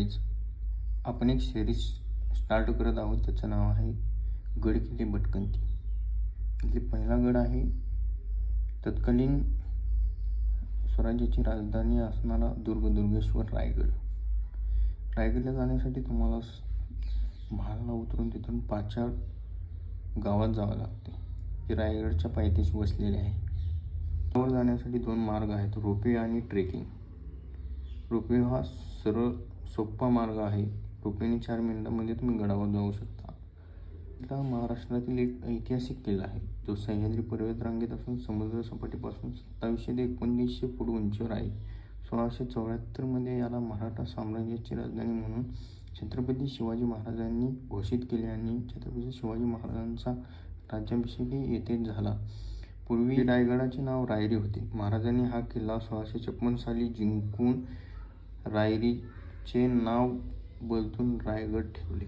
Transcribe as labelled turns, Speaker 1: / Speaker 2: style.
Speaker 1: Guys आपण एक series start करत आहोत. त्याचं नाव आहे गड किल्ले भटकंती. इथले पहिला गड आहे. तत्कालीन स्वराज्याची राजधानी असणारा दुर्ग दुर्गेश्वर रायगड. रायगडला जाण्यासाठी तुम्हाला महालला उतरून तिथून पाचाड गावात जावं लागते. जे रायगडच्या पायथ्याशी वसलेले आहे. त्यावर जाण्यासाठी दोन मार्ग आहेत. रोपे आणि ट्रेकिंग. रोपवे हा सरळ सोपा मार्ग आहे. रोपवेने चार मिनिटांमध्ये तुम्ही गडावर जाऊ शकता. इथला महाराष्ट्रातील एक ऐतिहासिक किल्ला आहे. जो सह्याद्री पर्वत रांगेत असून समुद्रसपाटीपासून सत्तावीसशे ते एकोणतीसशे फूट उंचीवर आहे. सोळाशे चौऱ्याहत्तरमध्ये याला मराठा साम्राज्याची राजधानी म्हणून छत्रपती शिवाजी महाराजांनी घोषित केले आणि छत्रपती शिवाजी महाराजांचा राज्याभिषेकही येथेच झाला. पूर्वी रायगडाचे नाव रायरी होते. महाराजांनी हा किल्ला सोळाशे छप्पन साली जिंकून रायरीचे नाव बदलून रायगड ठेवले.